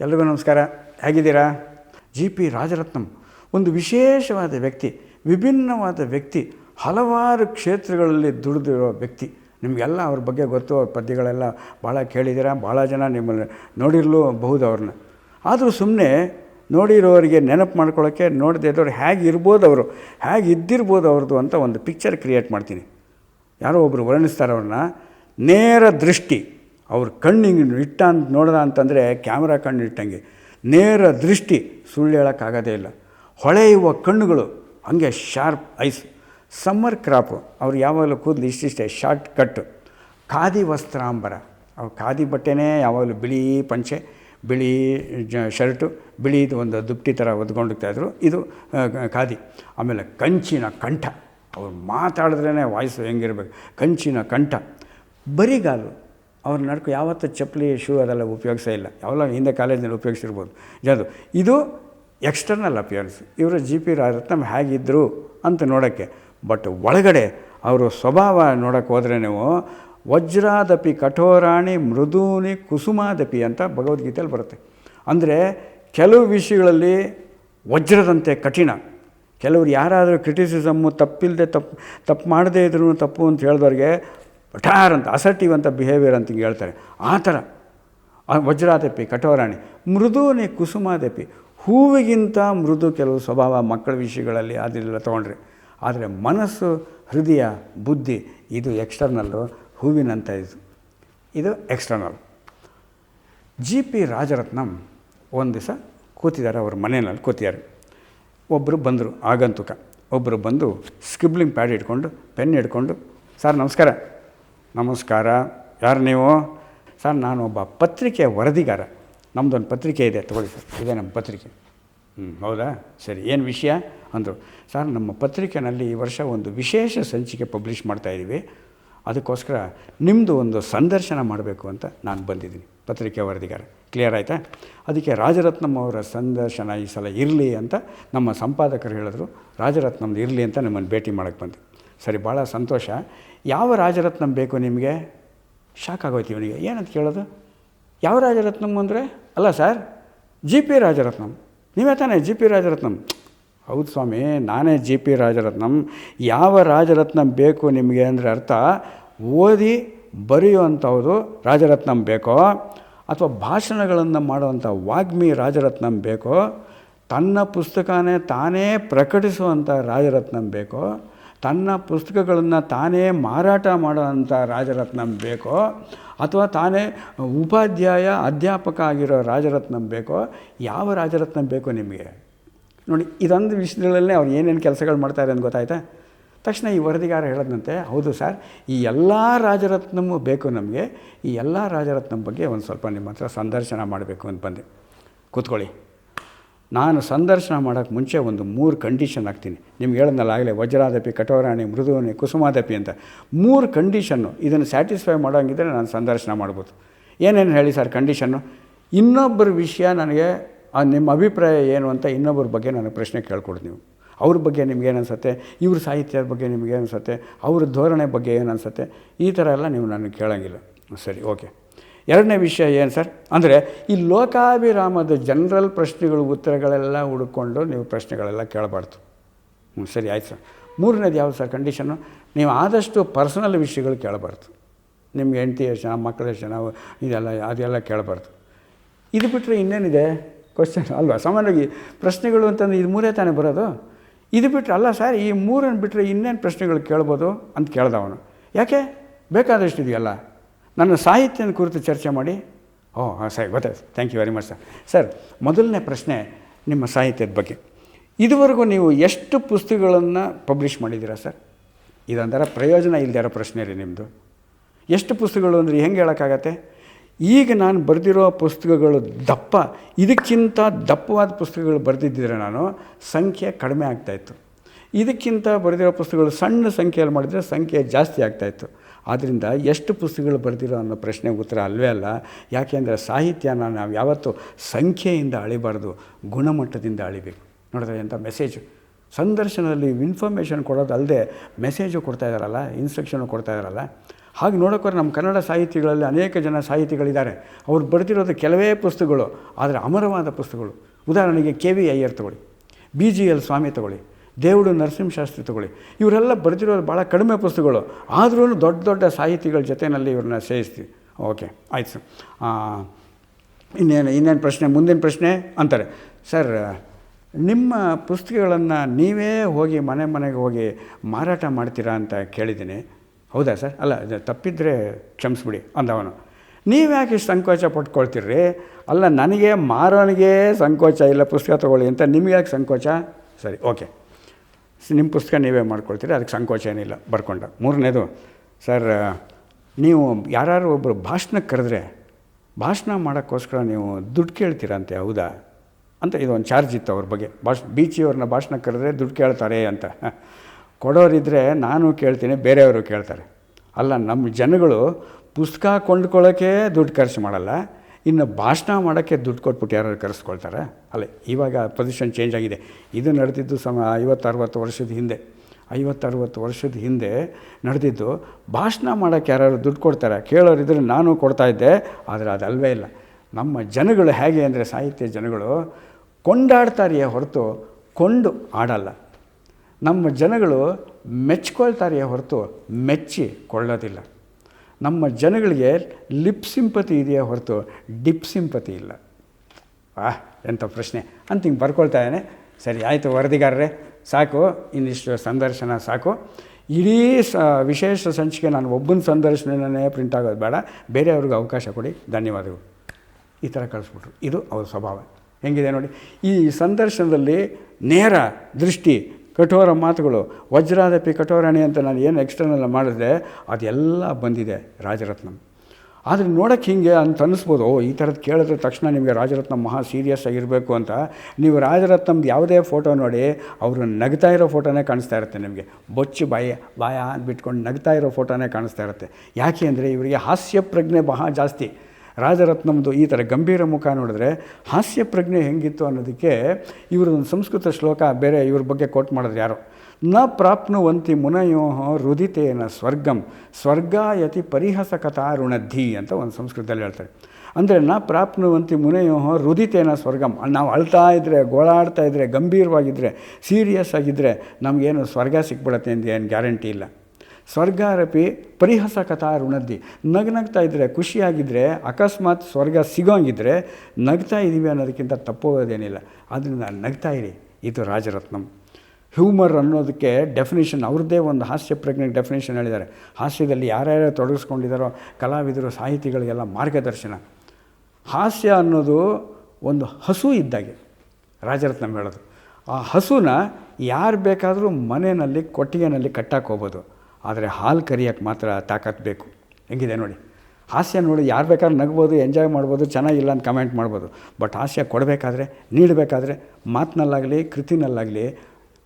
ಎಲ್ರಿಗೂ ನಮಸ್ಕಾರ. ಹೇಗಿದ್ದೀರಾ? ಜಿ ಪಿ ರಾಜರತ್ನಂ, ಒಂದು ವಿಶೇಷವಾದ ವ್ಯಕ್ತಿ, ವಿಭಿನ್ನವಾದ ವ್ಯಕ್ತಿ, ಹಲವಾರು ಕ್ಷೇತ್ರಗಳಲ್ಲಿ ದುಡಿದಿರೋ ವ್ಯಕ್ತಿ. ನಿಮಗೆಲ್ಲ ಅವ್ರ ಬಗ್ಗೆ ಗೊತ್ತು, ಅವ್ರ ಪದ್ಯಗಳೆಲ್ಲ ಭಾಳ ಕೇಳಿದ್ದೀರಾ? ಭಾಳ ಜನ ನಿಮ್ಮಲ್ಲಿ ನೋಡಿರಲೂಬಹುದು ಅವ್ರನ್ನ. ಆದರೂ ಸುಮ್ಮನೆ ನೋಡಿರೋರಿಗೆ ನೆನಪು ಮಾಡ್ಕೊಳ್ಳೋಕ್ಕೆ ನೋಡದೇ ಇದ್ದವ್ರು ಹೇಗೆ ಇರ್ಬೋದು ಅವರು ಹೇಗೆ ಇದ್ದಿರ್ಬೋದು ಅವ್ರದ್ದು ಅಂತ ಒಂದು ಪಿಕ್ಚರ್ ಕ್ರಿಯೇಟ್ ಮಾಡ್ತೀನಿ. ಯಾರೋ ಒಬ್ಬರು ವರ್ಣಿಸ್ತಾರೆ ಅವ್ರನ್ನ, ನೇರ ದೃಷ್ಟಿ. ಅವ್ರ ಕಣ್ಣಿಗೆ ಇಟ್ಟ ಅಂತ ನೋಡ್ದ ಅಂತಂದರೆ ಕ್ಯಾಮ್ರಾ ಕಣ್ಣು ಇಟ್ಟಂಗೆ. ನೇರ ದೃಷ್ಟಿ ಸುಳ್ಳು ಹೇಳೋಕ್ಕಾಗೋದೇ ಇಲ್ಲ. ಹೊಳೆಯುವ ಕಣ್ಣುಗಳು ಹಂಗೆ ಶಾರ್ಪ್ ಐಸ್. ಸಮ್ಮರ್ ಕ್ರಾಪು ಅವ್ರು ಯಾವಾಗಲೂ ಕೂದಲು ಇಷ್ಟಿಷ್ಟೇ, ಶಾರ್ಟ್ ಕಟ್ಟು ಖಾದಿ ವಸ್ತ್ರಾಂಬರ. ಅವ್ರು ಖಾದಿ ಬಟ್ಟೆನೇ ಯಾವಾಗಲೂ ಬಿಳಿ ಪಂಚೆ, ಬಿಳಿ ಜ ಶರ್ಟು, ಬಿಳಿದು ಒಂದು ದುಪ್ಟಿ ಥರ ಒದ್ಕೊಂಡಿರ್ತಾಯಿದ್ರು ಇದು ಖಾದಿ. ಆಮೇಲೆ ಕಂಚಿನ ಕಂಠ. ಅವ್ರು ಮಾತಾಡಿದ್ರೇ ವಾಯ್ಸು ಹೆಂಗಿರ್ಬೇಕು. ಕಂಚಿನ ಕಂಠ. ಬರಿಗಾಲು ಅವ್ರು ನಡ್ಕೊ ಯಾವತ್ತೂ ಚಪ್ಪಲಿ, ಶೂ ಅದೆಲ್ಲ ಉಪಯೋಗಿಸೇ ಇಲ್ಲ. ಯಾವೆಲ್ಲ ಹಿಂದೆ ಕಾಲೇಜಿನಲ್ಲಿ ಉಪಯೋಗಿಸಿರ್ಬೋದು ಅದು ಇದು ಎಕ್ಸ್ಟರ್ನಲ್ ಅಪಿಯರೆನ್ಸ್ ಇವರು ಜಿ ಪಿ ರಾಜರತ್ನಂ ಹೇಗಿದ್ದರು ಅಂತ ನೋಡೋಕ್ಕೆ. ಬಟ್ ಒಳಗಡೆ ಅವರು ಸ್ವಭಾವ ನೋಡೋಕ್ಕೆ ಹೋದರೆ ನೀವು ವಜ್ರಾದಪಿ, ಕಠೋರಾಣಿ, ಮೃದೂನಿ, ಕುಸುಮಾದಪಿ ಅಂತ ಭಗವದ್ಗೀತೆಯಲ್ಲಿ ಬರುತ್ತೆ. ಅಂದರೆ ಕೆಲವು ವಿಷಯಗಳಲ್ಲಿ ವಜ್ರದಂತೆ ಕಠಿಣ. ಕೆಲವರು ಯಾರಾದರೂ ಕ್ರಿಟಿಸಿಸಮ್ಮು ತಪ್ಪಿಲ್ಲದೆ ತಪ್ಪು ತಪ್ಪು ಮಾಡದೇ ಇದ್ರೂ ತಪ್ಪು ಅಂತ ಹೇಳಿದವ್ರಿಗೆ ಪಠಾರ್ ಅಂತ ಅಸರ್ಟಿವ್ ಅಂತ ಬಿಹೇವಿಯರ್ ಅಂತ ಹೇಳ್ತಾರೆ. ಆ ಥರ. ವಜ್ರಾದಪಿ ಕಠೋರಾಣಿ, ಮೃದುನೇ ಕುಸುಮಾದಪಿ ಹೂವಿಗಿಂತ ಮೃದು ಕೆಲವು ಸ್ವಭಾವ ಮಕ್ಕಳ ವಿಷಯಗಳಲ್ಲಿ ಅದನ್ನೆಲ್ಲ ತೊಗೊಂಡ್ರೆ. ಆದರೆ ಮನಸ್ಸು, ಹೃದಯ, ಬುದ್ಧಿ, ಇದು ಎಕ್ಸ್ಟರ್ನಲ್ಲು ಹೂವಿನಂತ ಇದು. ಇದು ಎಕ್ಸ್ಟರ್ನಲ್ ಜಿ ಪಿ ರಾಜರತ್ನಂ ಒಂದು ದಿವಸ ಕೂತಿದ್ದಾರೆ, ಅವ್ರ ಮನೆಯಲ್ಲಿ ಕೂತಿದ್ದಾರೆ. ಒಬ್ಬರು ಬಂದರು, ಆಗಂತುಕ. ಒಬ್ಬರು ಬಂದು ಸ್ಕಿಬ್ಲಿಂಗ್ ಪ್ಯಾಡ್ ಇಟ್ಕೊಂಡು ಪೆನ್ ಹಿಡ್ಕೊಂಡು, ಸರ್, ನಮಸ್ಕಾರ. ನಮಸ್ಕಾರ. ಯಾರು ನೀವು? ಸರ್, ನಾನು ಒಬ್ಬ ಪತ್ರಿಕೆ ವರದಿಗಾರ. ನಮ್ಮದೊಂದು ಪತ್ರಿಕೆ ಇದೆ, ತಗೊಳ್ಳಿ ಸರ್. ಇದೆ ನಮ್ಮ ಪತ್ರಿಕೆ. ಹ್ಞೂ ಹೌದಾ? ಸರಿ, ಏನು ವಿಷಯ? ಅಂದರು, ಸರ್, ನಮ್ಮ ಪತ್ರಿಕೆನಲ್ಲಿ ಈ ವರ್ಷ ಒಂದು ವಿಶೇಷ ಸಂಚಿಕೆ ಪಬ್ಲಿಷ್ ಮಾಡ್ತಾ ಇದ್ದೀವಿ ಅದಕ್ಕೋಸ್ಕರ ನಿಮ್ಮದು ಒಂದು ಸಂದರ್ಶನ ಮಾಡಬೇಕು ಅಂತ ನಾನು ಬಂದಿದ್ದೀನಿ, ಪತ್ರಿಕೆ ವರದಿಗಾರ. ಕ್ಲಿಯರ್ ಆಯಿತಾ? ಅದಕ್ಕೆ ರಾಜರತ್ನಂ ಅವರ ಸಂದರ್ಶನ ಈ ಸಲ ಇರಲಿ ಅಂತ ನಮ್ಮ ಸಂಪಾದಕರು ಹೇಳಿದ್ರು. ರಾಜರತ್ನಮ್ದು ಇರಲಿ ಅಂತ ನಿಮ್ಮನ್ನು ಭೇಟಿ ಮಾಡೋಕ್ಕೆ ಬಂದೆ. ಸರಿ ಭಾಳ ಸಂತೋಷ. ಯಾವ ರಾಜರತ್ನಂ ಬೇಕು ನಿಮಗೆ? ಶಾಕ್ ಆಗೋಯ್ತು ಇವನಿಗೆ. ಏನಂತ ಕೇಳೋದು? ಯಾವ ರಾಜರತ್ನಂ ಅಂದರೆ? ಅಲ್ಲ ಸರ್, ಜಿ ಪಿ ರಾಜರತ್ನಂ. ನೀವೇ ತಾನೇ ಜಿ ಪಿ ರಾಜರತ್ನಂ? ಹೌದು ಸ್ವಾಮಿ, ನಾನೇ ಜಿ ಪಿ ರಾಜರತ್ನಂ. ಯಾವ ರಾಜರತ್ನಂ ಬೇಕು ನಿಮಗೆ ಅಂದರೆ ಅರ್ಥ, ಓದಿ ಬರೆಯುವಂಥವ್ದು ರಾಜರತ್ನಂ ಬೇಕೋ, ಅಥವಾ ಭಾಷಣಗಳನ್ನು ಮಾಡುವಂಥ ವಾಗ್ಮಿ ರಾಜರತ್ನಂ ಬೇಕೋ, ತನ್ನ ಪುಸ್ತಕನೇ ತಾನೇ ಪ್ರಕಟಿಸುವಂಥ ರಾಜರತ್ನಂ ಬೇಕೋ ತನ್ನ ಪುಸ್ತಕಗಳನ್ನು ತಾನೇ ಮಾರಾಟ ಮಾಡುವಂಥ ರಾಜರತ್ನಂ ಬೇಕೋ, ಅಥವಾ ತಾನೇ ಉಪಾಧ್ಯಾಯ, ಅಧ್ಯಾಪಕ ಆಗಿರೋ ರಾಜರತ್ನಂ ಬೇಕೋ, ಯಾವ ರಾಜರತ್ನಂ ಬೇಕೋ ನಿಮಗೆ? ನೋಡಿ, ಇದೊಂದು ವಿಷಯಗಳಲ್ಲೇ ಅವ್ರು ಏನೇನು ಕೆಲಸಗಳು ಮಾಡ್ತಾರೆ ಅಂತ ಗೊತ್ತಾಯ್ತಾ? ತಕ್ಷಣ ಈ ವರದಿಗಾರ ಹೇಳದಂತೆ ಹೌದು ಸರ್, ಈ ಎಲ್ಲ ರಾಜರತ್ನಮೂ ಬೇಕು ನಮಗೆ, ಈ ಎಲ್ಲ ರಾಜರತ್ನಂ ಬಗ್ಗೆ ಒಂದು ಸ್ವಲ್ಪ ನಿಮ್ಮ ಹತ್ರ ಸಂದರ್ಶನ ಮಾಡಬೇಕು ಅಂತ ಬಂದೆ. ಕೂತ್ಕೊಳ್ಳಿ. ನಾನು ಸಂದರ್ಶನ ಮಾಡೋಕ್ಕೆ ಮುಂಚೆ ಒಂದು ಮೂರು ಕಂಡೀಷನ್ ಹಾಕ್ತೀನಿ. ನಿಮ್ಗೆ ಹೇಳಿದ್ನಲ್ಲ, ಆಗಲೇ ವಜ್ರಾದಪಿ, ಕಠೋರಾಣಿ ಮೃದುವನಿ ಕುಸುಮಾದಪಿ ಅಂತ. ಮೂರು ಕಂಡೀಷನ್ನು ಇದನ್ನು ಸ್ಯಾಟಿಸ್ಫೈ ಮಾಡೋಂಗಿದ್ರೆ ನಾನು ಸಂದರ್ಶನ ಮಾಡ್ಬೋದು. ಏನೇನು ಹೇಳಿ ಸರ್ ಕಂಡೀಷನ್ನು ಇನ್ನೊಬ್ಬರ ವಿಷಯ ನನಗೆ ನಿಮ್ಮ ಅಭಿಪ್ರಾಯ ಏನು ಅಂತ ಇನ್ನೊಬ್ಬರ ಬಗ್ಗೆ ನನಗೆ ಪ್ರಶ್ನೆ ಕೇಳ್ಕೊಡು ನೀವು. ಅವ್ರ ಬಗ್ಗೆ ನಿಮ್ಗೆ ಏನು ಅನ್ಸುತ್ತೆ? ಇವ್ರ ಸಾಹಿತ್ಯದ ಬಗ್ಗೆ ನಿಮ್ಗೆ ಏನು ಅವ್ರ ಧೋರಣೆ ಬಗ್ಗೆ ಏನು ಅನ್ಸುತ್ತೆ? ಈ ಥರ ಎಲ್ಲ ನೀವು ನನಗೆ ಕೇಳೋಂಗಿಲ್ಲ. ಸರಿ ಓಕೆ ಎರಡನೇ ವಿಷಯ ಏನು ಸರ್? ಅಂದರೆ ಈ ಲೋಕಾಭಿರಾಮದ ಜನರಲ್ ಪ್ರಶ್ನೆಗಳು, ಉತ್ತರಗಳೆಲ್ಲ ಹುಡುಕೊಂಡು ನೀವು ಪ್ರಶ್ನೆಗಳೆಲ್ಲ ಕೇಳಬಾರ್ದು. ಹ್ಞೂ ಸರಿ, ಆಯ್ತು ಸರ್. ಮೂರನೇದು ಯಾವುದು ಸರ್ ಕಂಡೀಷನ್ನು ನೀವು ಆದಷ್ಟು ಪರ್ಸನಲ್ ವಿಷಯಗಳು ಕೇಳಬಾರ್ದು. ನಿಮ್ಗೆ ಹೆಂಡತಿ ಎಷ್ಟು ಜನ ಮಕ್ಕಳು ಎಷ್ಟು ಜನ ಇದೆಲ್ಲ, ಅದೆಲ್ಲ ಕೇಳಬಾರ್ದು. ಇದು ಬಿಟ್ಟರೆ ಇನ್ನೇನಿದೆ? ಕ್ವಶನ್ ಅಲ್ವಾ? ಸಾಮಾನ್ಯವಾಗಿ ಪ್ರಶ್ನೆಗಳು ಅಂತಂದ್ರೆ ಇದು ಮೂರೇ ತಾನೇ ಬರೋದು? ಇದು ಬಿಟ್ಟರೆ ಅಲ್ಲ ಸರ್, ಈ ಮೂರನ್ನು ಬಿಟ್ಟರೆ ಇನ್ನೇನು ಪ್ರಶ್ನೆಗಳು ಕೇಳ್ಬೋದು ಅಂತ ಕೇಳ್ದವನು. ಯಾಕೆ? ಬೇಕಾದಷ್ಟು ಇದೆಯಲ್ಲ. ನನ್ನ ಸಾಹಿತ್ಯದ ಕುರಿತು ಚರ್ಚೆ ಮಾಡಿ. ಓ, ಹಾಂ, ಸರಿ, ಗೊತ್ತಾಯ್ತು. Thank you very much sir sir ಮೊದಲನೇ ಪ್ರಶ್ನೆ ನಿಮ್ಮ ಸಾಹಿತ್ಯದ ಬಗ್ಗೆ. ಇದುವರೆಗೂ ನೀವು ಎಷ್ಟು ಪುಸ್ತಕಗಳನ್ನು ಪಬ್ಲಿಷ್ ಮಾಡಿದ್ದೀರಾ ಸರ್ ಇದೊಂಥರ ಪ್ರಯೋಜನ ಇಲ್ಲದೆ ಇರೋ ಪ್ರಶ್ನೆ ರೀ ನಿಮ್ಮದು ಎಷ್ಟು ಪುಸ್ತಕಗಳು ಅಂದರೆ ಹೆಂಗೆ ಹೇಳೋಕ್ಕಾಗತ್ತೆ? ಈಗ ನಾನು ಬರೆದಿರೋ ಪುಸ್ತಕಗಳು ದಪ್ಪ, ಇದಕ್ಕಿಂತ ದಪ್ಪವಾದ ಪುಸ್ತಕಗಳು ಬರೆದಿದ್ದರೆ ನಾನು ಸಂಖ್ಯೆ ಕಡಿಮೆ ಆಗ್ತಾಯಿತ್ತು ಇದಕ್ಕಿಂತ ಬರೆದಿರೋ ಪುಸ್ತಕಗಳು ಸಣ್ಣ ಸಂಖ್ಯೆಯಲ್ಲಿ ಮಾಡಿದರೆ ಸಂಖ್ಯೆ ಜಾಸ್ತಿ ಆಗ್ತಾಯಿತ್ತು ಆದ್ದರಿಂದ ಎಷ್ಟು ಪುಸ್ತಕಗಳು ಬರೆದಿರೋ ಅನ್ನೋ ಪ್ರಶ್ನೆ ಉತ್ತರ ಅಲ್ವೇ ಅಲ್ಲ. ಯಾಕೆಂದರೆ ಸಾಹಿತ್ಯನ ನಾವು ಯಾವತ್ತೂ ಸಂಖ್ಯೆಯಿಂದ ಅಳಿಬಾರ್ದು, ಗುಣಮಟ್ಟದಿಂದ ಅಳಿಬೇಕು. ನೋಡಿದ್ರೆ ಎಂಥ ಮೆಸೇಜು? ಸಂದರ್ಶನದಲ್ಲಿ ಇನ್ಫಾರ್ಮೇಷನ್ ಕೊಡೋದು ಅಲ್ಲದೆ ಮೆಸೇಜು ಕೊಡ್ತಾ ಇದ್ದಾರಲ್ಲ ಇನ್ಸ್ಟ್ರಕ್ಷನು ಕೊಡ್ತಾ ಇದ್ದಾರಲ್ಲ ಹಾಗೆ ನೋಡೋಕ್ಕೋರೆ ನಮ್ಮ ಕನ್ನಡ ಸಾಹಿತಿಗಳಲ್ಲಿ ಅನೇಕ ಜನ ಸಾಹಿತಿಗಳಿದ್ದಾರೆ. ಅವ್ರು ಬರೆದಿರೋದು ಕೆಲವೇ ಪುಸ್ತಕಗಳು, ಆದರೆ ಅಮರವಾದ ಪುಸ್ತಕಗಳು. ಉದಾಹರಣೆಗೆ ಕೆ ವಿ ಅಯ್ಯರ್ ತಗೊಳ್ಳಿ, ಬಿ ಜಿ ಎಲ್ ಸ್ವಾಮಿ ತಗೊಳ್ಳಿ ದೇವುಡು ನರಸಿಂಹಶಾಸ್ತ್ರಿ ತಗೊಳ್ಳಿ. ಇವರೆಲ್ಲ ಬರೆದಿರೋದು ಭಾಳ ಕಡಿಮೆ ಪುಸ್ತಕಗಳು. ಆದ್ರೂ ದೊಡ್ಡ ದೊಡ್ಡ ಸಾಹಿತಿಗಳ ಜೊತೆಯಲ್ಲಿ ಇವ್ರನ್ನ ಸೇರಿಸ್ತೀವಿ. ಓಕೆ, ಆಯ್ತು ಸರ್. ಇನ್ನೇನು ಇನ್ನೇನು ಪ್ರಶ್ನೆ, ಮುಂದಿನ ಪ್ರಶ್ನೆ ಅಂತಾರೆ. ಸರ್, ನಿಮ್ಮ ಪುಸ್ತಕಗಳನ್ನು ನೀವೇ ಹೋಗಿ ಮನೆ ಮನೆಗೆ ಹೋಗಿ ಮಾರಾಟ ಮಾಡ್ತೀರಾ ಅಂತ ಕೇಳಿದ್ದೀನಿ. ಹೌದಾ ಸರ್? ಅಲ್ಲ ತಪ್ಪಿದ್ರೆ ಕ್ಷಮಿಸ್ಬಿಡಿ ಅಂದವನು. ನೀವ್ಯಾಕೆ ಇಷ್ಟು ಸಂಕೋಚ ಪಟ್ಕೊಳ್ತೀರ್ರಿ? ಅಲ್ಲ, ನನಗೆ ಮಾರೋನಿಗೆ ಸಂಕೋಚ ಇಲ್ಲ, ಪುಸ್ತಕ ತೊಗೊಳ್ಳಿ ಅಂತ ನಿಮ್ಗೆ ಯಾಕೆ ಸಂಕೋಚ? ಸರಿ, ಓಕೆ. ನಿಮ್ಮ ಪುಸ್ತಕ ನೀವೇ ಮಾಡ್ಕೊಳ್ತೀರಿ? ಅದಕ್ಕೆ ಸಂಕೋಚ ಏನಿಲ್ಲ. ಬರ್ಕೊಂಡ. ಮೂರನೇದು, ಸರ್ ನೀವು ಯಾರು ಒಬ್ಬರು ಭಾಷಣಕ್ಕೆ ಕರೆದ್ರೆ, ಭಾಷಣ ಮಾಡೋಕ್ಕೋಸ್ಕರ ನೀವು ದುಡ್ಡು ಕೇಳ್ತೀರಂತೆ, ಹೌದಾ? ಅಂತ ಇದೊಂದು ಚಾರ್ಜ್ ಇತ್ತು ಅವ್ರ ಬಗ್ಗೆ. ಭಾಷ, ಬೀಚಿಯವ್ರನ್ನ ಭಾಷಣ ಕರೆದ್ರೆ ದುಡ್ಡು ಕೇಳ್ತಾರೆ ಅಂತ. ಕೊಡೋರಿದ್ದರೆ ನಾನು ಕೇಳ್ತೀನಿ, ಬೇರೆಯವರು ಕೇಳ್ತಾರೆ. ಅಲ್ಲ, ನಮ್ಮ ಜನಗಳು ಪುಸ್ತಕ ಕೊಂಡ್ಕೊಳ್ಳೋಕ್ಕೆ ದುಡ್ಡು ಖರ್ಚು ಮಾಡಲ್ಲ. ಇನ್ನು ಭಾಷಣ ಮಾಡೋಕ್ಕೆ ದುಡ್ಡು ಕೊಟ್ಬಿಟ್ಟು ಯಾರು ಕರೆಸ್ಕೊಳ್ತಾರೆ? ಅಲ್ಲ, ಇವಾಗ ಪೊಸಿಷನ್ ಚೇಂಜ್ ಆಗಿದೆ. ಇದು ನಡೆದಿದ್ದು ಸಮ ಐವತ್ತರವತ್ತು ವರ್ಷದ ಹಿಂದೆ. ಐವತ್ತರವತ್ತು ವರ್ಷದ ಹಿಂದೆ ನಡೆದಿದ್ದು ಭಾಷಣ ಮಾಡೋಕ್ಕೆ ಯಾರು ದುಡ್ಡು ಕೊಡ್ತಾರೆ? ಕೇಳೋರಿದ್ರೆ ನಾನು ಕೊಡ್ತಾಯಿದ್ದೆ ಆದರೆ ಅದಲ್ವೇ ಇಲ್ಲ. ನಮ್ಮ ಜನಗಳು ಹೇಗೆ ಅಂದರೆ ಸಾಹಿತ್ಯ ಜನಗಳು ಕೊಂಡಾಡ್ತಾರೆಯೇ ಹೊರತು ಕೊಂಡು ಆಡಲ್ಲ. ನಮ್ಮ ಜನಗಳು ಮೆಚ್ಕೊಳ್ತಾರೆಯೇ ಹೊರತು ಮೆಚ್ಚಿ ಕೊಳ್ಳೋದಿಲ್ಲ. ನಮ್ಮ ಜನಗಳಿಗೆ ಲಿಪ್ ಸಿಂಪತಿ ಇದೆಯಾ ಹೊರತು ಡಿಪ್ ಸಿಂಪತಿ ಇಲ್ಲ. ವಾ ಎಂಥ ಪ್ರಶ್ನೆ. ಅಂತ ಹಿಂಗೆ ಬರ್ಕೊಳ್ತಾ ಇದ್ದಾನೆ. ಸರಿ, ಆಯಿತು ವರದಿಗಾರರೇ. ಸಾಕು, ಇನ್ನಿಷ್ಟು ಸಂದರ್ಶನ ಸಾಕು. ಇಡೀ ಸ, ವಿಶೇಷ ಸಂಚಿಕೆ ನಾನು ಒಬ್ಬನ ಸಂದರ್ಶನನೇ ಪ್ರಿಂಟ್ ಆಗೋದು ಬೇಡ. ಬೇರೆಯವ್ರಿಗೆ ಅವಕಾಶ ಕೊಡಿ. ಧನ್ಯವಾದಗಳು. ಈ ಥರ ಕಳಿಸ್ಬಿಟ್ರು. ಇದು ಅವ್ರ ಸ್ವಭಾವ. ಹೆಂಗಿದೆ ನೋಡಿ. ಈ ಸಂದರ್ಶನದಲ್ಲಿ ನೇರ ದೃಷ್ಟಿ ಕಠೋರ ಮಾತುಗಳು. ವಜ್ರಾದಪಿ ಕಠೋರಣಿ ಅಂತ ನಾನು ಏನು ಎಕ್ಸ್ಟರ್ನಲ್ ಮಾಡಿದೆ ಅದೆಲ್ಲ ಬಂದಿದೆ ರಾಜರತ್ನಂ. ಆದರೆ ನೋಡೋಕ್ಕೆ ಹಿಂಗೆ ಅಂತ ಅನ್ನಿಸ್ಬೋದು. ಓ, ಈ ಥರದ್ದು ಕೇಳಿದ್ರೆ ತಕ್ಷಣ ನಿಮಗೆ ರಾಜರತ್ನಂ ಮಹಾ ಸೀರಿಯಸ್ ಆಗಿರಬೇಕು ಅಂತ. ನೀವು ರಾಜರತ್ನಮ್ದು ಯಾವುದೇ ಫೋಟೋ ನೋಡಿ, ಅವರು ನಗ್ತಾ ಇರೋ ಫೋಟೋನೇ ಕಾಣಿಸ್ತಾ ಇರುತ್ತೆ ನಿಮಗೆ. ಬೊಚ್ಚು ಬಾಯ ಬಾಯ ಅಂತ ಬಿಟ್ಕೊಂಡು ನಗ್ತಾ ಇರೋ ಫೋಟೋನೇ ಕಾಣಿಸ್ತಾ ಇರುತ್ತೆ. ಯಾಕೆ ಅಂದರೆ ಇವರಿಗೆ ಹಾಸ್ಯ ಪ್ರಜ್ಞೆ ಬಹಳ ಜಾಸ್ತಿ. ರಾಜರತ್ನಮ್ದು ಈ ಥರ ಗಂಭೀರ ಮುಖ ನೋಡಿದ್ರೆ ಹಾಸ್ಯ ಪ್ರಜ್ಞೆ ಹೆಂಗಿತ್ತು ಅನ್ನೋದಕ್ಕೆ ಇವರು ಒಂದು ಸಂಸ್ಕೃತ ಶ್ಲೋಕ ಬೇರೆ ಇವ್ರ ಬಗ್ಗೆ ಕೋಟ್ ಮಾಡಿದ್ರು ಯಾರು. ನ ಪ್ರಾಪ್ನುವಂತಿ ಮುನಯೋ ರುದಿತೇನ ಸ್ವರ್ಗಂ ಸ್ವರ್ಗಾಯತಿ ಪರಿಹಸ ಋಣಧಿ ಅಂತ ಒಂದು ಸಂಸ್ಕೃತದಲ್ಲಿ ಹೇಳ್ತಾರೆ. ಅಂದರೆ ನ ಪ್ರಾಪ್ನುವಂತಿ ಮುನಯೋಹ ರುದಿತೇನ ಸ್ವರ್ಗಂ. ನಾವು ಅಳ್ತಾ ಇದ್ದರೆ ಗೋಳಾಡ್ತಾ ಇದ್ದರೆ ಗಂಭೀರವಾಗಿದ್ದರೆ ಸೀರಿಯಸ್ ಆಗಿದ್ದರೆ ನಮಗೇನು ಸ್ವರ್ಗ ಸಿಕ್ಬಿಡತ್ತೆ ಅಂತ ಏನು ಗ್ಯಾರಂಟಿ ಇಲ್ಲ. ಸ್ವರ್ಗಾರಪಿ ಪರಿಹಸ ಕಥಾ ಋಣದ್ದಿ. ನಗ್ನಗ್ತಾ ಇದ್ದರೆ ಖುಷಿಯಾಗಿದ್ದರೆ ಅಕಸ್ಮಾತ್ ಸ್ವರ್ಗ ಸಿಗೋಂಗಿದ್ರೆ, ನಗ್ತಾ ಇದ್ದೀವಿ ಅನ್ನೋದಕ್ಕಿಂತ ತಪ್ಪೋಗೋದೇನಿಲ್ಲ ಅದರಿಂದ ನಗ್ತಾ ಇರಿ. ಇದು ರಾಜರತ್ನಂ. ಹ್ಯೂಮರ್ ಅನ್ನೋದಕ್ಕೆ ಡೆಫಿನೇಷನ್, ಅವ್ರದ್ದೇ ಒಂದು ಹಾಸ್ಯ ಪ್ರಜ್ಞೆ ಡೆಫಿನೇಷನ್ ಹೇಳಿದ್ದಾರೆ. ಹಾಸ್ಯದಲ್ಲಿ ಯಾರ್ಯಾರು ತೊಡಗಿಸ್ಕೊಂಡಿದ್ದಾರೋ, ಕಲಾವಿದರು, ಸಾಹಿತಿಗಳಿಗೆಲ್ಲ ಮಾರ್ಗದರ್ಶನ. ಹಾಸ್ಯ ಅನ್ನೋದು ಒಂದು ಹಸು ಇದ್ದಾಗೆ, ರಾಜರತ್ನಂ ಹೇಳೋದು. ಆ ಹಸುನ ಯಾರು ಬೇಕಾದರೂ ಮನೆಯಲ್ಲಿ, ಕೊಟ್ಟಿಗೆನಲ್ಲಿ ಕಟ್ಟಾಕೋಬೋದು ಆದರೆ ಹಾಲು ಕರಿಯೋಕ್ಕೆ ಮಾತ್ರ ತಾಕತ್ತು ಬೇಕು. ಹೆಂಗಿದೆ ನೋಡಿ? ಹಾಸ್ಯ ನೋಡಿ ಯಾರು ಬೇಕಾದ್ರೂ ನಗ್ಬೋದು ಎಂಜಾಯ್ ಮಾಡ್ಬೋದು ಚೆನ್ನಾಗಿಲ್ಲ ಅಂತ ಕಮೆಂಟ್ ಮಾಡ್ಬೋದು. ಬಟ್ ಹಾಸ್ಯ ಕೊಡಬೇಕಾದ್ರೆ, ನೀಡಬೇಕಾದ್ರೆ ಮಾತಿನಲ್ಲಾಗಲಿ, ಕೃತಿನಲ್ಲಾಗಲಿ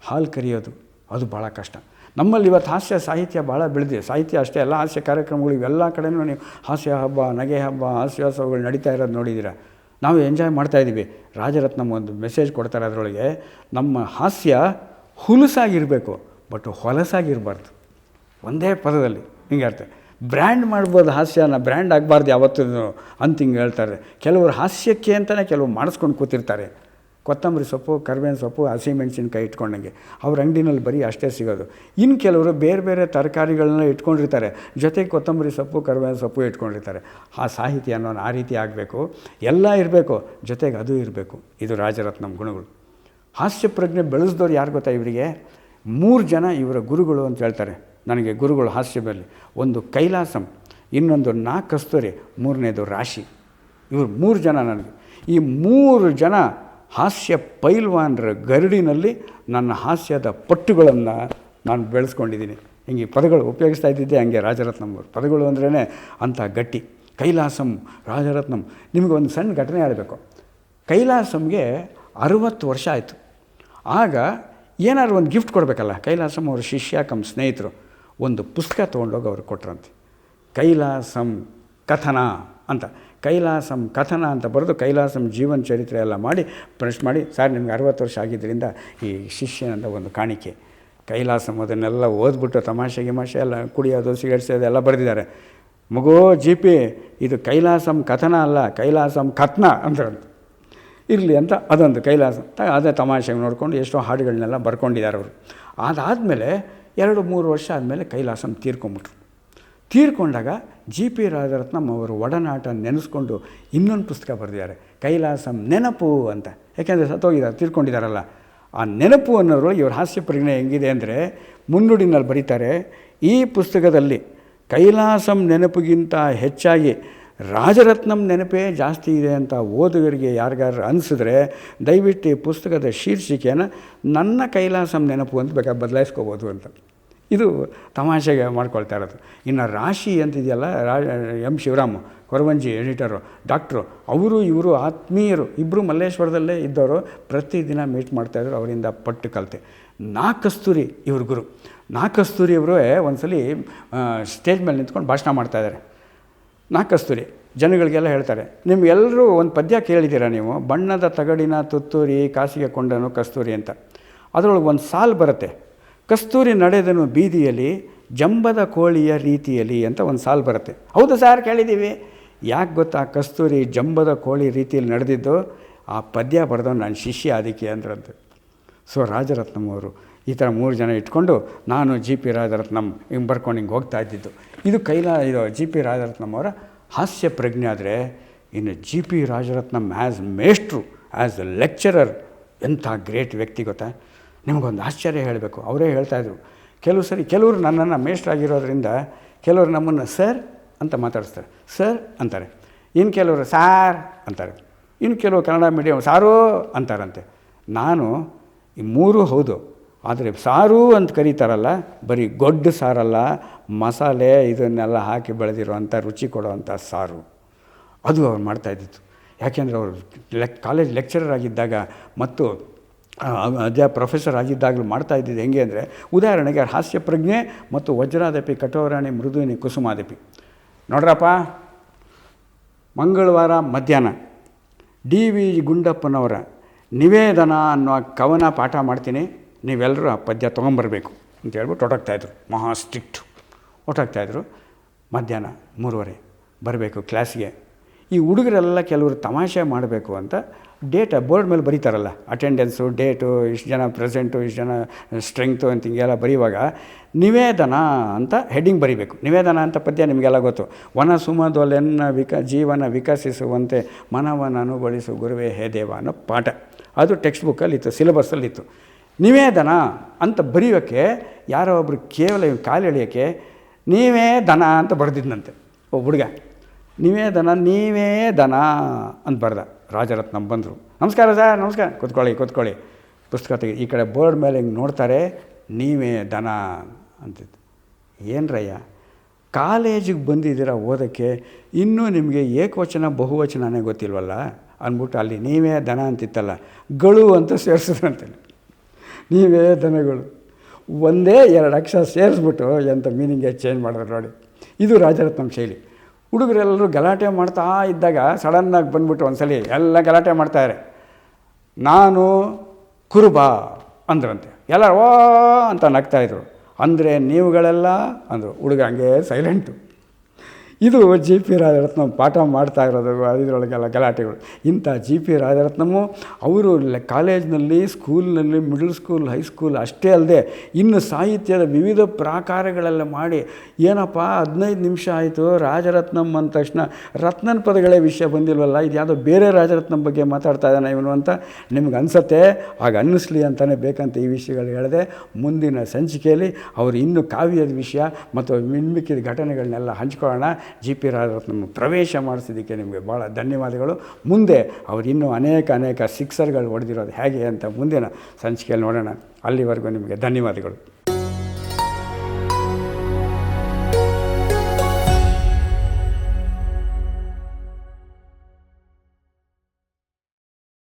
ಹಾಲು ಕರಿಯೋದು, ಅದು ಭಾಳ ಕಷ್ಟ. ನಮ್ಮಲ್ಲಿ ಇವತ್ತು ಹಾಸ್ಯ ಸಾಹಿತ್ಯ ಭಾಳ ಬೆಳೆದಿದೆ. ಸಾಹಿತ್ಯ ಅಷ್ಟೇ ಎಲ್ಲ ಹಾಸ್ಯ ಕಾರ್ಯಕ್ರಮಗಳು ಇವೆಲ್ಲ ಕಡೆಯೂ ನೀವು ಹಾಸ್ಯ ಹಬ್ಬ, ನಗೆ ಹಬ್ಬ, ಹಾಸ್ಯೋತ್ಸವಗಳು ನಡೀತಾ ಇರೋದು ನೋಡಿದ್ದೀರಾ ನಾವು ಎಂಜಾಯ್ ಮಾಡ್ತಾಯಿದ್ದೀವಿ ರಾಜರತ್ನ ಒಂದು ಮೆಸೇಜ್ ಕೊಡ್ತಾರೆ ಅದರೊಳಗೆ, ನಮ್ಮ ಹಾಸ್ಯ ಹುಲುಸಾಗಿರಬೇಕು ಬಟ್ ಹೊಲಸಾಗಿರಬಾರ್ದು. ಒಂದೇ ಪದದಲ್ಲಿ ಹಿಂಗೆ ಹೇಳ್ತಾರೆ. ಬ್ರ್ಯಾಂಡ್ ಮಾಡ್ಬೋದು ಹಾಸ್ಯನ, ಬ್ರ್ಯಾಂಡ್ ಆಗಬಾರ್ದು ಯಾವತ್ತೂ ಅಂತ ಹಿಂಗೆ ಹೇಳ್ತಾರೆ. ಕೆಲವರು ಹಾಸ್ಯಕ್ಕೆ ಅಂತಲೇ ಕೆಲವು ಮಾಡಿಸ್ಕೊಂಡು ಕೂತಿರ್ತಾರೆ. ಕೊತ್ತಂಬರಿ ಸೊಪ್ಪು, ಕರ್ಬೇವಿನ ಸೊಪ್ಪು ಹಸಿಮೆಣ್ಸಿನ್ಕಾಯಿ ಇಟ್ಕೊಂಡಂಗೆ. ಅವ್ರ ಅಂಗಡಿನಲ್ಲಿ ಬರೀ ಅಷ್ಟೇ ಸಿಗೋದು. ಇನ್ನು ಕೆಲವರು ಬೇರೆ ಬೇರೆ ತರಕಾರಿಗಳನ್ನ ಇಟ್ಕೊಂಡಿರ್ತಾರೆ. ಜೊತೆಗೆ ಕೊತ್ತಂಬರಿ ಸೊಪ್ಪು, ಕರ್ಬೇವಿನ ಸೊಪ್ಪು ಇಟ್ಕೊಂಡಿರ್ತಾರೆ. ಆ ಸಾಹಿತ್ಯ ಅನ್ನೋನು ಆ ರೀತಿ ಆಗಬೇಕು. ಎಲ್ಲ ಇರಬೇಕು. ಜೊತೆಗೆ ಅದು ಇರಬೇಕು. ಇದು ರಾಜರತ್ನಂ ಗುಣಗಳು. ಹಾಸ್ಯ ಪ್ರಜ್ಞೆ ಬೆಳೆಸಿದವ್ರು ಯಾರು ಗೊತ್ತಾ ಇವರಿಗೆ? ಮೂರು ಜನ ಇವರ ಗುರುಗಳು ಅಂತ ಹೇಳ್ತಾರೆ. ನನಗೆ ಗುರುಗಳು ಹಾಸ್ಯದಲ್ಲಿ ಒಂದು ಕೈಲಾಸಂ, ಇನ್ನೊಂದು ನಾ ಕಸ್ತೂರಿ ಮೂರನೇದು ರಾಶಿ. ಇವರು ಮೂರು ಜನ ನನಗೆ. ಈ ಮೂರು ಜನ ಹಾಸ್ಯ ಪೈಲ್ವಾನ್ರ ಗರಡಿನಲ್ಲಿ ನನ್ನ ಹಾಸ್ಯದ ಪಟ್ಟುಗಳನ್ನು ನಾನು ಬೆಳೆಸ್ಕೊಂಡಿದ್ದೀನಿ. ಹಿಂಗೆ ಪದಗಳು ಉಪಯೋಗಿಸ್ತಾ ಇದ್ದಿದ್ದೆ ಹಂಗೆ ರಾಜರತ್ನಂ ಅವರು ಪದಗಳು ಅಂದ್ರೇ ಅಂಥ ಗಟ್ಟಿ. ಕೈಲಾಸಂ, ರಾಜರತ್ನಂ. ನಿಮಗೆ ಒಂದು ಸಣ್ಣ ಘಟನೆ ಹೇಳಬೇಕು. ಕೈಲಾಸಂಗೆ ಅರುವತ್ತು ವರ್ಷ ಆಯಿತು. ಆಗ ಏನಾದ್ರು ಒಂದು ಗಿಫ್ಟ್ ಕೊಡಬೇಕಲ್ಲ, ಕೈಲಾಸಂ ಅವರು ಶಿಷ್ಯ ಕಮ್ ಸ್ನೇಹಿತರು. ಒಂದು ಪುಸ್ತಕ ತೊಗೊಂಡೋಗಿ ಅವ್ರಿಗೆ ಕೊಟ್ರಂತೆ. ಕೈಲಾಸಂ ಕಥನ ಅಂತ. ಕೈಲಾಸಂ ಕಥನ ಅಂತ ಬರೆದು ಕೈಲಾಸಂ ಜೀವನ ಚರಿತ್ರೆ ಎಲ್ಲ ಮಾಡಿ ಪ್ರಶ್ನೆ ಮಾಡಿ, ಸರ್ ನಿಮ್ಗೆ ಅರವತ್ತು ವರ್ಷ ಆಗಿದ್ದರಿಂದ ಈ ಶಿಷ್ಯನಂದ ಒಂದು ಕಾಣಿಕೆ. ಕೈಲಾಸಂ ಅದನ್ನೆಲ್ಲ ಓದ್ಬಿಟ್ಟು ತಮಾಷೆ ಗಿಮಾಷೆ ಎಲ್ಲ ಕುಡಿಯೋದು ಸಿಗರೇಟ್ ಎಲ್ಲ ಬರೆದಿದ್ದಾರೆ. ಮಗು ಜಿ ಪಿ, ಇದು ಕೈಲಾಸಂ ಕಥನ ಅಲ್ಲ, ಕೈಲಾಸಂ ಕಥನ ಅಂತ ಇರಲಿ ಅಂತ ಅದೊಂದು ಕೈಲಾಸ. ಅದೇ ತಮಾಷೆಗೆ ನೋಡಿಕೊಂಡು ಎಷ್ಟೋ ಹಾಡುಗಳನ್ನೆಲ್ಲ ಬರ್ಕೊಂಡಿದ್ದಾರೆ ಅವರು. ಅದಾದಮೇಲೆ ಎರಡು ಮೂರು ವರ್ಷ ಆದಮೇಲೆ ಕೈಲಾಸಂ ತೀರ್ಕೊಂಬಿಟ್ರು. ತೀರ್ಕೊಂಡಾಗ ಜಿ ಪಿ ರಾಜರತ್ನಂ ಅವರು ಒಡನಾಟ ನೆನೆಸ್ಕೊಂಡು ಇನ್ನೊಂದು ಪುಸ್ತಕ ಬರೆದಿದ್ದಾರೆ, ಕೈಲಾಸಂ ನೆನಪು ಅಂತ. ಯಾಕೆಂದರೆ ಸತ್ತೋಗಿದ್ದಾರೆ, ತೀರ್ಕೊಂಡಿದ್ದಾರಲ್ಲ. ಆ ನೆನಪು ಅನ್ನೋದ್ರೊಳಗೆ ಇವ್ರ ಹಾಸ್ಯ ಪ್ರಜ್ಞೆ ಹೆಂಗಿದೆ ಅಂದರೆ ಮುನ್ನುಡಿನಲ್ಲಿ ಬರೀತಾರೆ, ಈ ಪುಸ್ತಕದಲ್ಲಿ ಕೈಲಾಸಂ ನೆನಪಿಗಿಂತ ಹೆಚ್ಚಾಗಿ ರಾಜರತ್ನಂ ನೆನಪೇ ಜಾಸ್ತಿ ಇದೆ ಅಂತ ಓದುಗರಿಗೆ ಯಾರಿಗಾರು ಅನಿಸಿದ್ರೆ ದಯವಿಟ್ಟು ಈ ಪುಸ್ತಕದ ಶೀರ್ಷಿಕೆಯನ್ನು ನನ್ನ ಕೈಲಾಸಂ ನೆನಪು ಅಂತ ಬೇಕಾದ್ರೆ ಬದಲಾಯಿಸ್ಕೋಬೋದು ಅಂತ. ಇದು ತಮಾಷೆಗೆ ಮಾಡ್ಕೊಳ್ತಾ ಇರೋದು. ಇನ್ನು ರಾಶಿ ಅಂತಿದೆಯಲ್ಲ ರಾ M Shivaram, Koravanji editor, doctor, ಅವರು, ಇವರು, ಆತ್ಮೀಯರು ಇಬ್ಬರು ಮಲ್ಲೇಶ್ವರದಲ್ಲೇ ಇದ್ದವರು ಪ್ರತಿದಿನ ಮೀಟ್ ಮಾಡ್ತಾಯಿದ್ರು ಅವರಿಂದ ಪಟ್ಟು ಕಲಿತೆ. ನಾ ಕಸ್ತೂರಿ ಇವ್ರ ಗುರು. ನಾ ಕಸ್ತೂರಿ ಅವರು ಒಂದ್ಸಲಿ ಸ್ಟೇಜ್ ಮೇಲೆ ನಿಂತ್ಕೊಂಡು ಭಾಷಣ ಮಾಡ್ತಾಯಿದ್ದಾರೆ ನಾ ಕಸ್ತೂರಿ ಜನಗಳಿಗೆಲ್ಲ ಹೇಳ್ತಾರೆ ನಿಮಗೆಲ್ಲರೂ ಒಂದು ಪದ್ಯ ಕೇಳಿದ್ದೀರಾ ನೀವು? ಬಣ್ಣದ ತಗಡಿನ ತುತ್ತೂರಿ, ಕಾಸಿಗೆ ಕೊಂಡನು ಕಸ್ತೂರಿ ಅಂತ. ಅದರೊಳಗೆ ಒಂದು ಸಾಲು ಬರುತ್ತೆ. ಕಸ್ತೂರಿ ನಡೆದನು ಬೀದಿಯಲ್ಲಿ, ಜಂಬದ ಕೋಳಿಯ ರೀತಿಯಲ್ಲಿ ಅಂತ ಒಂದು ಸಾಲು ಬರುತ್ತೆ. ಹೌದು ಸರ್, ಕೇಳಿದ್ದೀವಿ. ಯಾಕೆ ಗೊತ್ತಾ? ಕಸ್ತೂರಿ ಜಂಬದ ಕೋಳಿ ರೀತಿಯಲ್ಲಿ ನಡೆದಿದ್ದು, ಆ ಪದ್ಯ ಬರೆದವನು ನಾನು ಶಿಷ್ಯ ಅದಕ್ಕೆ ಅಂದ್ರಂತೆ ಸೊ ರಾಜರತ್ನಮ್ಮವರು ಈ ಥರ ಮೂರು ಜನ ಇಟ್ಕೊಂಡು ನಾನು ಜಿ ಪಿ ರಾಜರತ್ನಂ ಹಿಂಗೆ ಬರ್ಕೊಂಡು ಹಿಂಗೆ ಹೋಗ್ತಾ ಇದ್ದಿದ್ದು. ಇದು ಕೈಲಾ, ಇದು ಜಿ ಪಿ ರಾಜರತ್ನಂ ಅವರ ಹಾಸ್ಯ ಪ್ರಜ್ಞೆ ಆದರೆ ಇನ್ನು ಜಿ ಪಿ ರಾಜರತ್ನಂ ಆ್ಯಸ್ ಮೇಷ್ಟ್ರು ಆ್ಯಸ್ ಅ ಲೆಕ್ಚರರ್ ಎಂಥ ಗ್ರೇಟ್ ವ್ಯಕ್ತಿ ಗೊತ್ತಾ? ನಿಮಗೊಂದು ಆಶ್ಚರ್ಯ ಹೇಳಬೇಕು. ಅವರೇ ಹೇಳ್ತಾಯಿದ್ರು ಕೆಲವು ಸರಿ ಕೆಲವರು ನನ್ನನ್ನು ಮೇಷ್ಟ್ರಾಗಿರೋದ್ರಿಂದ ಕೆಲವರು ನಮ್ಮನ್ನು ಸರ್ ಅಂತ ಮಾತಾಡಿಸ್ತಾರೆ. ಸರ್ ಅಂತಾರೆ. ಇನ್ನು ಕೆಲವರು ಸಾರ್ ಅಂತಾರೆ. ಇನ್ನು ಕೆಲವು ಕನ್ನಡ ಮೀಡಿಯಂ ಸಾರು ಅಂತಾರಂತೆ. ನಾನು ಈ ಮೂರೂ ಹೌದು. ಆದರೆ ಸಾರು ಅಂತ ಕರೀತಾರಲ್ಲ, ಬರೀ ಗೊಡ್ಡ ಸಾರಲ್ಲ, ಮಸಾಲೆ ಇದನ್ನೆಲ್ಲ ಹಾಕಿ ಬೆಳೆದಿರುವಂಥ ರುಚಿ ಕೊಡುವಂಥ ಸಾರು. ಅದು ಅವ್ರು ಮಾಡ್ತಾಯಿದ್ದಿತ್ತು ಯಾಕೆಂದರೆ ಅವರು ಲೆಕ್, ಕಾಲೇಜ್ ಲೆಕ್ಚರರ್ ಆಗಿದ್ದಾಗ ಮತ್ತು ಅದೇ ಪ್ರೊಫೆಸರ್ ಆಗಿದ್ದಾಗಲೂ ಮಾಡ್ತಾ ಇದ್ದಿದ್ದು ಹೆಂಗೆ ಅಂದರೆ, ಉದಾಹರಣೆಗೆ ಹಾಸ್ಯ ಪ್ರಜ್ಞೆ ಮತ್ತು ವಜ್ರಾದಪಿ, ಕಠೋರಾಣಿ, ಮೃದುವಿನಿ, ಕುಸುಮಾದಪಿ. ನೋಡ್ರಪ್ಪ, ಮಂಗಳವಾರ ಮಧ್ಯಾಹ್ನ, ಡಿ ವಿ ಗುಂಡಪ್ಪನವರ ನಿವೇದನ ಅನ್ನೋ ಕವನ ಪಾಠ ಮಾಡ್ತೀನಿ. ನೀವೆಲ್ಲರೂ ಆ ಪದ್ಯ ತೊಗೊಂಬರ್ಬೇಕು ಅಂತ ಹೇಳ್ಬಿಟ್ಟು ಹೊರಟಾಗ್ತಾಯಿದ್ರು ಮಹಾ ಸ್ಟ್ರಿಕ್ಟ್. ಹೊರಟಾಗ್ತಾಯಿದ್ರು ಮಧ್ಯಾಹ್ನ ಮೂರುವರೆ ಬರಬೇಕು ಕ್ಲಾಸ್ಗೆ. ಈ ಹುಡುಗರೆಲ್ಲ ಕೆಲವರು ತಮಾಷೆ ಮಾಡಬೇಕು ಅಂತ ಡೇಟ ಬೋರ್ಡ್ ಮೇಲೆ ಬರೀತಾರಲ್ಲ. ಅಟೆಂಡೆನ್ಸು, ಡೇಟು, ಇಷ್ಟು ಜನ ಪ್ರೆಸೆಂಟು, ಇಷ್ಟು ಜನ ಸ್ಟ್ರೆಂಗ್ತು ಅಂತ ಹಿಂಗೆಲ್ಲ ಬರೆಯುವಾಗ ನಿವೇದನ ಅಂತ ಹೆಡ್ಡಿಂಗ್ ಬರೀಬೇಕು. ನಿವೇದನ ಅಂತ ಪದ್ಯ ನಿಮಗೆಲ್ಲ ಗೊತ್ತು. ವನ ಸುಮದೊಲೆನ್ನ ವಿಕ ಜೀವನ ವಿಕಸಿಸುವಂತೆ ಮನವನ್ನು ಅನುಗೊಳಿಸು ಗುರುವೇ ಹೇ ದೇವ ಅನ್ನೋ ಪಾಠ. ಅದು ಟೆಕ್ಸ್ಟ್ ಬುಕ್ಕಲ್ಲಿತ್ತು, ಸಿಲೆಬಸ್ಸಲ್ಲಿತ್ತು. ನಿವೇದನ ಅಂತ ಬರೆಯೋಕ್ಕೆ ಯಾರೋ ಒಬ್ಬರು ಕೇವಲ ಕಾಲು ಎಳೆಯೋಕ್ಕೆ ನೀವೇ ದನ ಅಂತ ಬರೆದಿದ್ನಂತೆ. ಒಬ್ಬ ಹುಡುಗ ನೀವೇ ದನ ನೀವೇ ದನ ಅಂತ ಬರೆದ. ರಾಜರತ್ನ ಬಂದರು. ನಮಸ್ಕಾರ ಸರ್, ನಮಸ್ಕಾರ. ಕೂತ್ಕೊಳ್ಳಿ ಕೂತ್ಕೊಳ್ಳಿ. ಪುಸ್ತಕ ತೆಗಿ, ಈ ಕಡೆ ಬೋರ್ಡ್ ಮೇಲೆ ಹಿಂಗೆ ನೋಡ್ತಾರೆ ನೀವೇ ದನ ಅಂತಿತ್ತು. ಏನ್ರಯ್ಯ? ಕಾಲೇಜಿಗೆ ಬಂದಿದ್ದೀರ ಓದೋಕ್ಕೆ? ಇನ್ನೂ ನಿಮಗೆ ಏಕವಚನ, ಬಹುವಚನನೇ ಗೊತ್ತಿಲ್ವಲ್ಲ? ಅಂದ್ಬಿಟ್ಟು ಅಲ್ಲಿ ನೀವೇ ದನ ಅಂತಿತ್ತಲ್ಲ. ಗಳು ಅಂತ ಸೇರಿಸಿದ್ರಂತೆ. ನೀವೇ ದನಗಳು. ಒಂದೇ ಎರಡು ಅಕ್ಷರ ಸೇರಿಸ್ಬಿಟ್ಟು ಎಂಥ ಮೀನಿಂಗೇ ಚೇಂಜ್ ಮಾಡಿದ್ರು ನೋಡಿ. ಇದು ರಾಜರತ್ನಂ ಶೈಲಿ. ಹುಡುಗರೆಲ್ಲರೂ ಗಲಾಟೆ ಮಾಡ್ತಾ ಇದ್ದಾಗ ಸಡನ್ನಾಗಿ ಬಂದ್ಬಿಟ್ಟು ಒಂದ್ಸಲಿ ಎಲ್ಲ ಗಲಾಟೆ ಮಾಡ್ತಾರೆ ನಾನು ಕುರುಬ ಅಂದ್ರಂತೆ. ಎಲ್ಲ ಓ ಅಂತ ನಗ್ತಾಯಿದ್ರು ಅಂದರೆ ನೀವುಗಳೆಲ್ಲ? ಅಂದರು. ಹುಡುಗ ಹಂಗೆ ಸೈಲೆಂಟು ಇದು ಜಿ ಪಿ ರಾಜರತ್ನಂ ಪಾಠ ಮಾಡ್ತಾ ಇರೋದು, ಇದರೊಳಗೆಲ್ಲ ಗಲಾಟೆಗಳು. ಇಂಥ ಜಿ ಪಿ ರಾಜರತ್ನಮು ಅವರು ಕಾಲೇಜ್ನಲ್ಲಿ, ಸ್ಕೂಲ್ನಲ್ಲಿ ಮಿಡಲ್ ಸ್ಕೂಲ್ ಹೈಸ್ಕೂಲ್ ಅಷ್ಟೇ ಅಲ್ಲದೆ ಇನ್ನು ಸಾಹಿತ್ಯದ ವಿವಿಧ ಪ್ರಾಕಾರಗಳೆಲ್ಲ ಮಾಡಿ ಏನಪ್ಪ, ಹದಿನೈದು ನಿಮಿಷ ಆಯಿತು, ರಾಜರತ್ನಂ ಅಂದ ತಕ್ಷಣ ರತ್ನನ ಪದಗಳೇ ವಿಷಯ ಬಂದಿಲ್ವಲ್ಲ, ಇದು ಯಾವುದೋ ಬೇರೆ ರಾಜರತ್ನಂ ಬಗ್ಗೆ ಮಾತಾಡ್ತಾ ಇದ್ದಾನೆ ಇವನು ಅಂತ ನಿಮ್ಗೆ ಅನಿಸತ್ತೆ? ಆಗ ಅನ್ನಿಸ್ಲಿ ಅಂತಲೇ ಬೇಕಂತ ಈ ವಿಷಯಗಳು ಹೇಳಿದೆ. ಮುಂದಿನ ಸಂಚಿಕೆಯಲ್ಲಿ ಅವರು ಇನ್ನೂ ಕಾವ್ಯದ ವಿಷಯ ಮತ್ತು ಮಿಣ್ಮಿಕ್ಕಿದ ಘಟನೆಗಳನ್ನೆಲ್ಲ ಹಂಚ್ಕೊಳ್ಳೋಣ. ಜಿ ಪಿ ರಾಜರತ್ನನ್ನು ಪ್ರವೇಶ ಮಾಡಿಸಿದ್ದಕ್ಕೆ ನಿಮಗೆ ಭಾಳ ಧನ್ಯವಾದಗಳು. ಮುಂದೆ ಅವರು ಇನ್ನೂ ಅನೇಕ ಅನೇಕ ಸಿಕ್ಸರ್ಗಳು ಹೊಡೆದಿರೋದು ಹೇಗೆ ಅಂತ ಮುಂದಿನ ಸಂಚಿಕೆಯಲ್ಲಿ ನೋಡೋಣ. ಅಲ್ಲಿವರೆಗೂ ನಿಮಗೆ ಧನ್ಯವಾದಗಳು.